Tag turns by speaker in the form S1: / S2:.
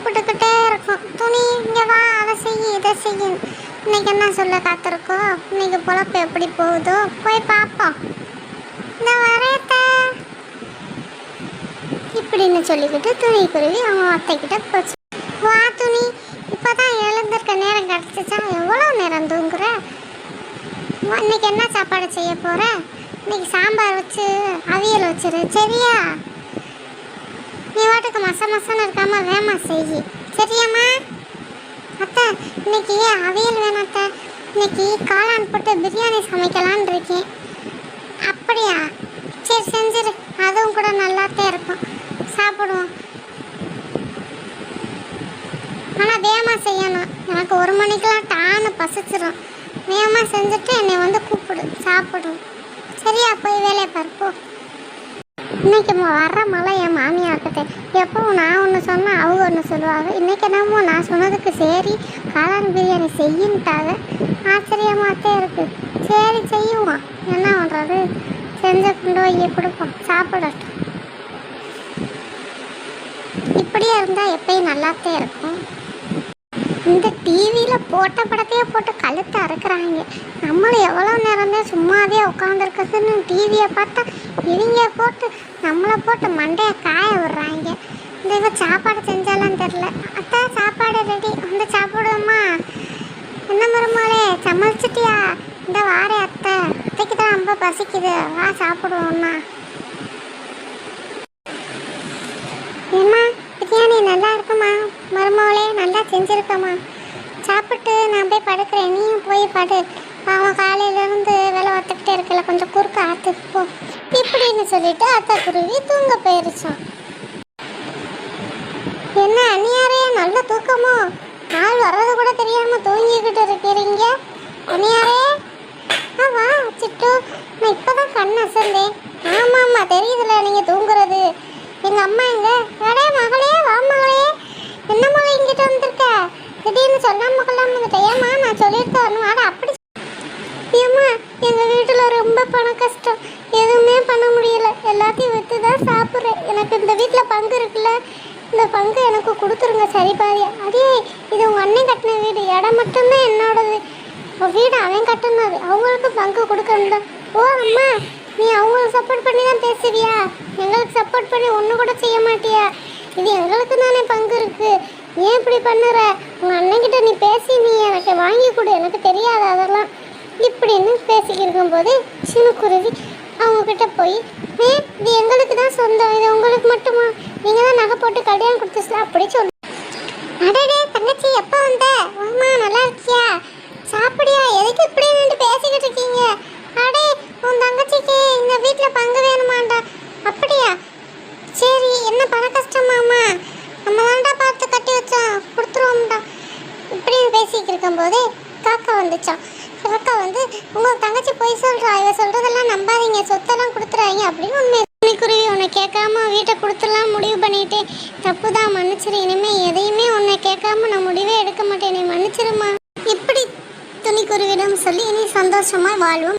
S1: கூப்பிட்டுக்கிட்டே இருக்கும். துணி இங்கே வா அதை செய்ய இதை செய்யும் இன்னைக்கு என்ன சொல்ல காத்திருக்கோ? இன்னைக்கு பொழப்பு எப்படி போகுதோ போய் பார்ப்போம். இந்த வரேத்த. இப்படின்னு சொல்லிக்கிட்டு துணி குருவி அவங்க அத்தைக்கிட்ட போச்சு. வா துணி இப்போ தான் எழுந்திருக்க நேரம் கிடச்சிச்சா? எவ்வளோ நேரம் தூங்குற? இன்னைக்கு என்ன சாப்பாடு செய்ய போகிற இன்னைக்கு சாம்பார் வச்சு அவியல் வச்சிரு சரியா? மச மசன்னு இருக்காம வேமா செய் சரியாம்மா? அத்தை இன்னைக்கு அவியல் வேணும் அத்தை? இன்னைக்கு காளான் போட்டு பிரியாணி சமைக்கலான்னு இருக்கேன். அப்படியா? சரி செஞ்சிரு. அதுவும் கூட நல்லாத்தான் இருக்கும். சாப்பிடுவோம். ஆனால் வேகமாக செய்யணும். எனக்கு ஒரு மணிக்கெல்லாம் டான்னு பசிச்சிடும் வேகமாக செஞ்சுட்டு என்னை வந்து கூப்பிடு. சாப்பிடும் சரியா? போய் வேலையை பார்ப்போம் இன்னைக்கு வர்ற மழை என் மாமியார்கிட்ட. எப்பவும் நான் ஒன்று சொன்னால் அவங்க ஒன்று சொல்லுவாங்க. இன்னைக்கு என்னமோ நான் சொன்னதுக்கு சரி காளான் பிரியாணி செய்யின்ட்டாங்க. ஆச்சரியமாகத்தே இருக்கு. சரி செய்யுவோம் என்ன பண்ணுறது செஞ்சு கொண்டு போய் கொடுப்போம். சாப்பிடட்டும். இப்படியே இருந்தால் எப்பயும் நல்லாத்தே இருக்கும். இந்த டிவியில் போட்ட படத்தையே போட்டு கழுத்தை அறுக்குறாங்க. நம்மளும் எவ்வளோ நேரம் தான் சும்மாவே உட்காந்துருக்குதுன்னு டிவியை பார்த்தா இவங்க போட்டு நம்மளை போட்டு மண்டையை காய விடுறாங்க. இந்த இவ சாப்பாடு செஞ்சாலும் தெரில அத்தா சாப்பாடு ரெடி வந்து சாப்பிடுவோமா என்ன மருமாளே சமைச்சிட்டியா? இந்த வாரே அத்தை. அத்தைக்கு தான் ரொம்ப பசிக்குது. வா சாப்பிடுவோம்மா ஏம்மா பிரியாணி நல்லா இருக்குமா மருமகளே நல்லா செஞ்சுருக்கம்மா. சாப்பிட்டு நான் போய் படுக்கிறேன். நீயும் போய் படு. அவன் காலையிலேருந்து வேலை பார்த்துக்கிட்டே இருக்கல. கொஞ்சம் குறுக்க ஆற்றுக்கு போ. இப்படின்னு சொல்லிட்டு அத்தை குருவி தூங்க போயிருச்சான் என்ன அந்நியாரே நல்ல தூக்கமோ? நாள் வர்றது கூட தெரியாம தூங்கிக்கிட்டு இருக்கிறீங்க. அந்நியாரே ஆ வா சிட்டு. நான் இப்பதான் கண் அசந்தேன். ஆமா ஆமா தெரியுதுல நீங்க தூங்குறது. எங்க அம்மா எங்க மகளே வா மகளே என்ன மகளே இங்கிட்ட வந்திருக்க திடீர்னு சொல்லாம கொள்ளாம வந்துட்ட ஏமா நான் சொல்லிட்டு வரணும் அட அப்படி ஏம்மா எங்க வீட்டுல ரொம்ப பண கஷ்டம். எதுவுமே பண்ண முடியல. எல்லாத்தையும் விற்று தான் சாப்பிட்றேன். எனக்கு இந்த வீட்டில் பங்கு இருக்குல்ல இந்த பங்கு எனக்கு கொடுத்துருங்க சரி பாதி அதே இது உங்கள் அண்ணன் கட்டின வீடு. இடம் மட்டும்தான் என்னோடது. வீடு அவன் கட்டினது. அவங்களுக்கு பங்கு கொடுக்கணும் ஓ அம்மா நீ அவங்களுக்கு சப்போர்ட் பண்ணி தான் பேசுவியா? எங்களுக்கு சப்போர்ட் பண்ணி ஒன்று கூட செய்ய மாட்டியா? இது எங்களுக்கு தானே பங்கு இருக்குது ஏன் இப்படி பண்ணுற? உங்கள் அண்ணன்கிட்ட நீ பேசி நீ எனக்கு வாங்கி கொடு. எனக்கு தெரியாது அதெல்லாம். இப்படின்னு பேசிக்கிட்டு இருக்கும்போது சினுக்குருவி அவங்கக்கிட்ட போய் ஏ இது எங்களுக்கு தான் சொந்தம். இது உங்களுக்கு மட்டுமா? நீங்கள் தான் நகை போட்டு கல்யாணம் கொடுத்துச்சலாம் அப்படி சொல்லு. அடடே தங்கச்சி எப்போ வந்த? ஆமா நல்லா இருக்கியா? சாப்பிடியா? எதுக்கு இப்படி நின்று பேசிக்கிட்டு இருக்கீங்க? அடே உன் தங்கச்சிக்கு இந்த வீட்டில் பங்கு வேணுமாண்டா. அப்படியா? சரி என்ன பண கஷ்டமாமா நம்ம தான்டா பார்த்து கட்டி வச்சோம். கொடுத்துருவோம்டா. இப்படின்னு பேசிக்கிட்டு இருக்கும்போது காக்கா வந்துச்சான் காக்கா வந்து உங்க தங்கச்சி போய் சொல்றா. இவ சொல்றதெல்லாம் நம்பாதீங்க. சொத்தெல்லாம் கொடுத்துறாங்க அப்படின்னு உண்மை துணிக்குருவி உன்னை கேட்காம வீட்டை கொடுத்துலாம் முடிவு பண்ணிட்டேன். தப்பு தான் மன்னிச்சிரு. இனிமே எதையுமே உன்னை கேட்காம நான் முடிவே எடுக்க மாட்டேன். நீ மன்னிச்சிருமா? இப்படி துணிக்குருவிடம் சொல்லி இனி சந்தோஷமா வாழ்வோம்.